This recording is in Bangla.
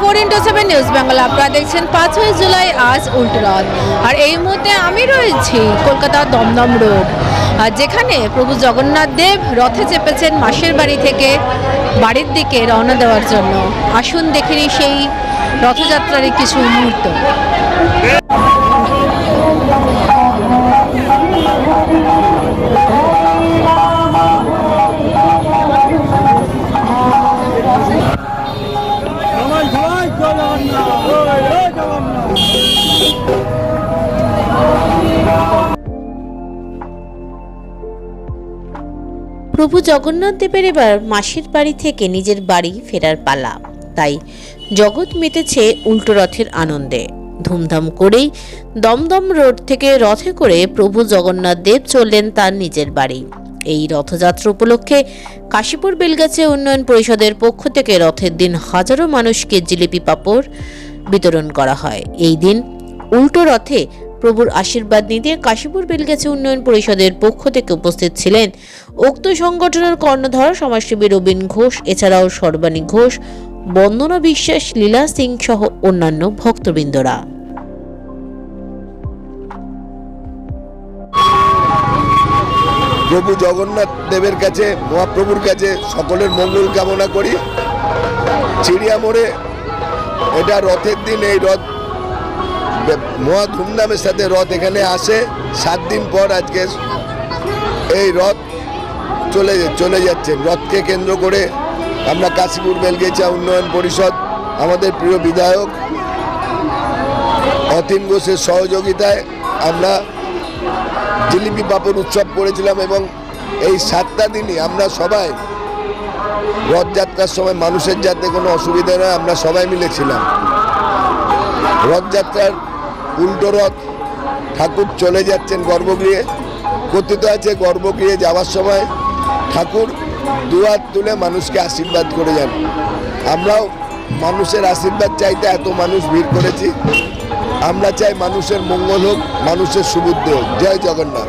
Four into seven news Bangla আপনারা দেখছেন পাঁচই জুলাই, আজ উল্টরথ আর এই মুহূর্তে আমি রয়েছি কলকাতা দমদম রোড। আর যেখানে প্রভু জগন্নাথ দেব রথে চেপেছেন মাসের বাড়ি থেকে বাড়ির দিকে রওনা দেওয়ার জন্য। আসুন দেখিনি সেই রথযাত্রার কিছু মুহূর্ত। প্রভু জগন্নাথ দেবের এবার মাসির বাড়ি থেকে নিজের বাড়ি ফেরার পালা। তাই জগৎ মেতেছে উল্টো রথের আনন্দে। ধুমধাম করেই দমদম রোড থেকে রথে করে প্রভু জগন্নাথ দেব চললেন তার নিজের বাড়ি। এই রথযাত্রা উপলক্ষে কাশীপুর বেলগাছে উন্নয়ন পরিষদের পক্ষ থেকে রথের দিন হাজারো মানুষকে জিলিপি পাপড় বিতরণ করা হয়। এই দিন উল্টো রথে প্রভুর আশীর্বাদ নিতে কাশীপুর বেলগাছি উন্নয়ন পরিষদের পক্ষ থেকে উপস্থিত ছিলেন উক্ত সংগঠনের কর্ণধার সমাজসেবী রবীন ঘোষ, এছাড়াও সর্বাণী ঘোষ, বন্দনা বিশ্বাস, লীলা সিং সহ অন্যান্য ভক্তবৃন্দরা। প্রভু জগন্নাথ দেবের কাছে, মহাপ্রভুর কাছে সকলের মঙ্গল কামনা করি। চিড়িয়া মোড়ে এটা রথের দিন, এই রথ মহা ধুমধামের সাথে রথ এখানে আসে। সাত দিন পর আজকে এই রথ চলে চলে যাচ্ছেন রথকে কেন্দ্র করে আমরা কাশীপুর বেলগেচা উন্নয়ন পরিষদ, আমাদের প্রিয় বিধায়ক অতীন ঘোষের সহযোগিতায় আমরা জিলিপি পাপড় উৎসব করেছিলাম এবং এই সাতটা দিনই আমরা সবাই রথযাত্রার সময় মানুষের যাতে কোনো অসুবিধা নয় আমরা সবাই মিলেছিলাম রথযাত্রার উল্টো রথ ঠাকুর চলে যাচ্ছেন গর্ভগৃহে। কথিত আছে গর্ভগৃহে যাওয়ার সময় ঠাকুর দুয়ার তুলে মানুষকে আশীর্বাদ করে যান। আমরাও মানুষের আশীর্বাদ চাইতে এত মানুষ ভিড় করেছি। আমরা চাই মানুষের মঙ্গল হোক, মানুষের সুবুদ্ধ হোক। জয় Jagannath.